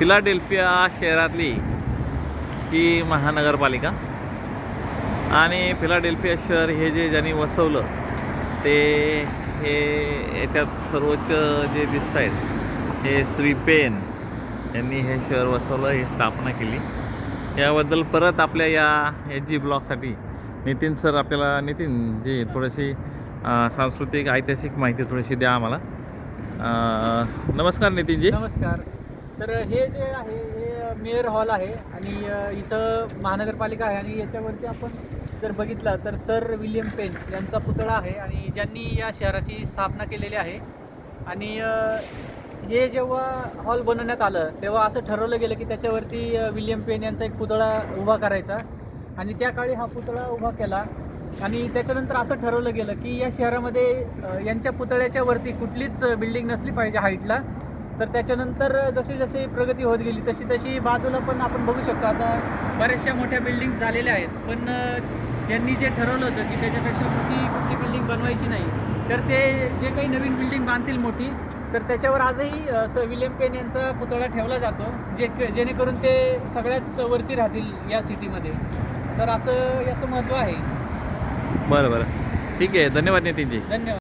Philadelphia शहरातली ही महानगरपालिका. आणि फिलाडेल्फिया शहर हे जे ज्यांनी वसवलं ते हे याच्यात सर्वोच्च जे दिसत आहेत हे श्री पेन यांनी हे शहर वसवलं ही स्थापना केली. याबद्दल परत आपल्या या एच जी ब्लॉगसाठी नितीन सर आपल्याला नितीन जे थोडीशी सांस्कृतिक ऐतिहासिक माहिती थोडीशी द्या आम्हाला. नमस्कार नितीनजी. नमस्कार. तर हे जे आहे हे मेयर हॉल आहे आणि इथं महानगरपालिका आहे आणि याच्यावरती आपण जर बघितलं तर सर विल्यम पेन यांचा पुतळा आहे आणि ज्यांनी या शहराची स्थापना केलेली आहे. आणि हे जेव्हा हॉल बनवण्यात आलं तेव्हा असं ठरवलं गेलं की त्याच्यावरती विलियम विल्यम पेन यांचा एक पुतळा उभा करायचा आणि त्या काळी हा पुतळा उभा केला. आणि त्याच्यानंतर असं ठरवलं गेलं की या शहरामध्ये यांच्या पुतळ्याच्या वरती कुठलीच बिल्डिंग नसली पाहिजे हाईटला तर त्याच्यानंतर जशी जशी प्रगती होत गेली तशी तशी बाजूला पण आपण बघू शकतो. आता बऱ्याचशा मोठ्या बिल्डिंग झालेल्या आहेत. पण अ, यांनी जे ठरवलं होतं की त्याच्यापेक्षा मोठी कुठली बिल्डिंग बनवायची नाही तर ते जे काही नवीन बिल्डिंग बांधतील मोठी तर त्याच्यावर आजही अ, स विलियम पेन यांचा पुतळा ठेवला जातो जे जेणेकरून ते सगळ्यात वरती राहतील या सिटीमध्ये तर असं याचं महत्त्व आहे. बरं बरं. ठीक आहे. धन्यवाद नितीनजी. धन्यवाद.